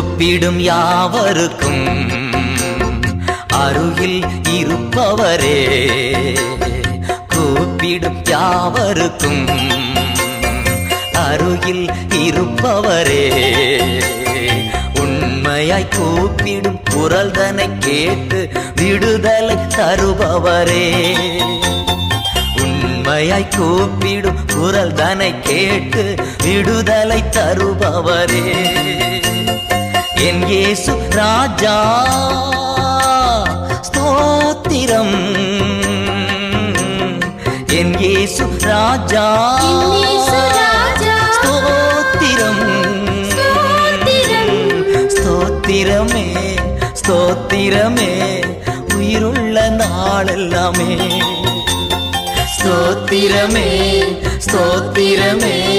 ஒப்பிடும் யாவருக்கும் அருகில் இருப்பவரே. கூப்பிடும் யாவருக்கும் அருகில் இருப்பவரே. உண்மையாய் கூப்பிடும் குரல்தனை கேட்டு விடுதலை தருபவரே. உண்மையாய் கூப்பிடும் குரல்தனை கேட்டு விடுதலை தருபவரே. என் இயேசு ராஜா. ஸ்தோத்திரம். என் இயேசு ராஜா. ஸ்தோத்திரம். ஸ்தோத்திரமே ஸ்தோத்திரமே. உயிருள்ள நாளெல்லாமே. ஸ்தோத்திரமே ஸ்தோத்திரமே.